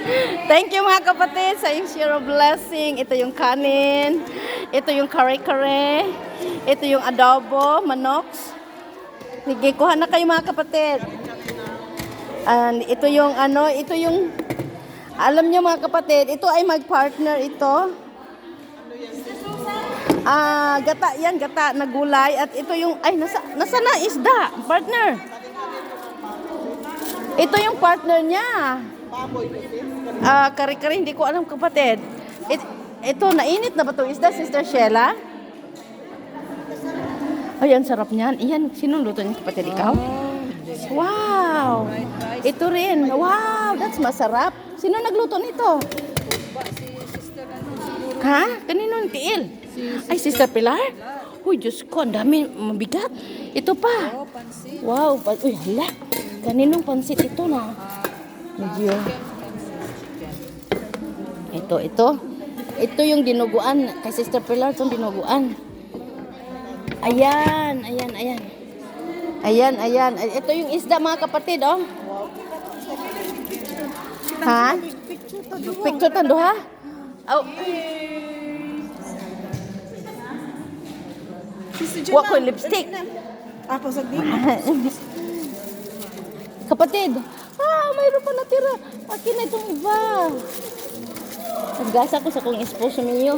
Thank you mga kapatid sa iyong share of blessing. Ito yung kanin. Ito yung kare-kare. Ito yung adobo, manok. Sige, kuha na kayo mga kapatid. And ito yung ano, ito yung alam niyo mga kapatid, ito ay mag-partner ito. Ah, gata yan, gata na gulay at ito yung ay nasa nasa na isda, partner. Ito yung partner niya. Ah, kare-kare hindi ko alam kapatid. It, ito nainit na ba 'to isda, Sister Sheila? Ayan, sarap niyan. Iyan, sino luto niya kapatid? Ikaw? Wow! Ito rin. Wow, that's masarap. Sino nagluto nito? Ha? Kanino yung tiil? Ay, Sister Pilar? Uy, Diyos ko, ang dami, mabigat. Ito pa. Wow, uy, hala. Kaninong pansit ito na? Medyo. Ito, ito. Ito yung dinuguan. Kay Sister Pilar, itong dinuguan. Ayan, ayan, ayan. Ayan, ayan. Ay, Ito yung isda mga kapatid, oh. Ha? Picture tando ha? Oh. Wa ko lipstick. Ako sa di. Kapatid, ah, mayroon pa natira. Akin na itong iba. Naggasa ko sa kong esposo ninyo.